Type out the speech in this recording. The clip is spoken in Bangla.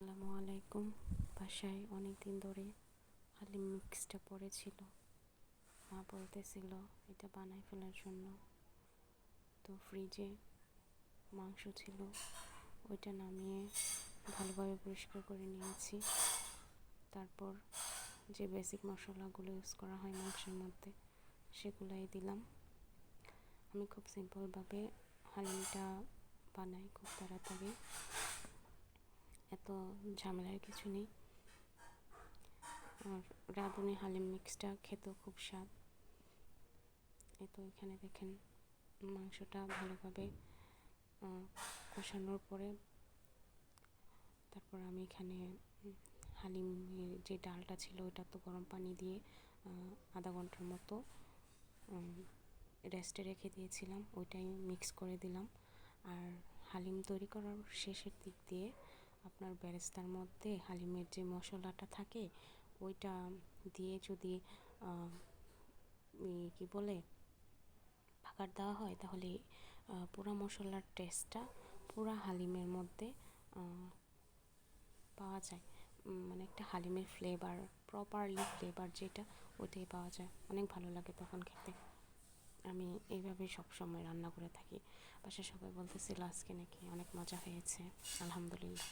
আসসালামু আলাইকুম। বাসায় অনেক দিন ধরে হালিম মিক্সটা পড়েছিল। মা বলতেছিল, এটা বানাই ফেলার জন্য। তো ফ্রিজে মাংস ছিল। ওইটা নামিয়ে ভালোভাবে পরিষ্কার করে নিয়েছি। তারপর যে বেসিক মশলাগুলো ইউজ করা হয় মাংসের মধ্যে, সেগুলাই দিলাম। আমি খুব সিম্পলভাবে হালিমটা বানাই খুব তাড়াতাড়ি। এত ঝামেলার কিছু নেই। আর রাঁধুনি হালিম মিক্সটা খেতেও খুব স্বাদ। এ তো এখানে দেখেন মাংসটা ভালোভাবে কষানোর পরে তারপর আমি এখানে হালিমের যে ডালটা ছিল ওটা তো গরম পানি দিয়ে আধা ঘণ্টার মতো রেস্টে রেখে দিয়েছিলাম। ওইটাই মিক্স করে দিলাম। আর হালিম তৈরি করার শেষের দিক দিয়ে আপনার বেরেস্তার মধ্যে হালিমের যে মশলাটা থাকে, ওইটা দিয়ে যদি কি বলে পাকার দেওয়া হয়, তাহলে পুরা মশলার টেস্টটা পুরা হালিমের মধ্যে পাওয়া যায়। মানে একটা হালিমের ফ্লেভার প্রপারলি ফ্লেভার যেটা, ওইটাই পাওয়া যায়। অনেক ভালো লাগে তখন খেতে। আমি এইভাবে সবসময় রান্না করে থাকি। পাশে সবাই বলতেছিল আজকে নাকি অনেক মজা হয়েছে। আলহামদুলিল্লাহ।